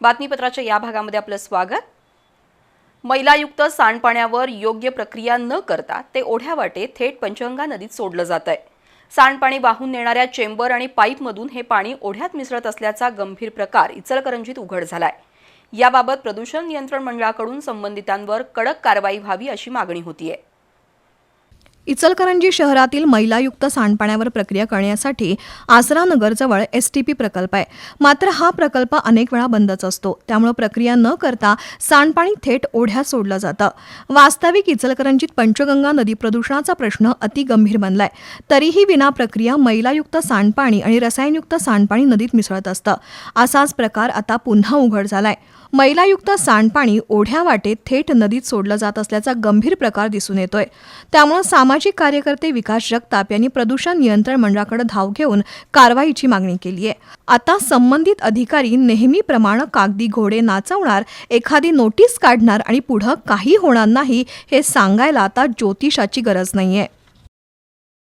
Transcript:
बातमीपत्राच्या या भागामध्ये आपलं स्वागत. मैलायुक्त सांडपाण्यावर योग्य प्रक्रिया न करता ते ओढ्यावाटे थेट पंचगंगा नदीत सोडलं जात आहे सांडपाणी वाहून नेणाऱ्या चेंबर आणि पाईपमधून हे पाणी ओढ्यात मिसळत असल्याचा गंभीर प्रकार इचलकरंजीत उघड झालाय. याबाबत प्रदूषण नियंत्रण मंडळाकडून संबंधितांवर कडक कारवाई व्हावी अशी मागणी होतीये. इचलकरंजी शहरातील मैलायुक्त सांडपाण्यावर प्रक्रिया करण्यासाठी आसरा नगरजवळ एस टी पी प्रकल्प आहे. मात्र हा प्रकल्प अनेक वेळा बंदच असतो. त्यामुळे प्रक्रिया न करता सांडपाणी थेट ओढ्यात सोडलं जातं. वास्तविक इचलकरंजीत पंचगंगा नदी प्रदूषणाचा प्रश्न अतिगंभीर बनलाय. तरीही विना प्रक्रिया मैलायुक्त सांडपाणी आणि रसायनयुक्त सांडपाणी नदीत मिसळत असतं. असाच प्रकार आता पुन्हा उघड झालाय. मैलायुक्त सांडपाणी ओढ्या वाटेत थेट नदीत सोडलं जात असल्याचा गंभीर प्रकार दिसून येतोय. त्यामुळे सामाजिक कार्यकर्ते विकास जगताप यांनी प्रदूषण नियंत्रण मंडळाकडे धाव घेऊन कारवाईची मागणी केली आहे. आता संबंधित अधिकारी नेहमीप्रमाणे कागदी घोडे नाचवणार एखादी नोटीस काढणार आणि पुढं काही होणार नाही हे सांगायला आता ज्योतिषाची गरज नाहीये.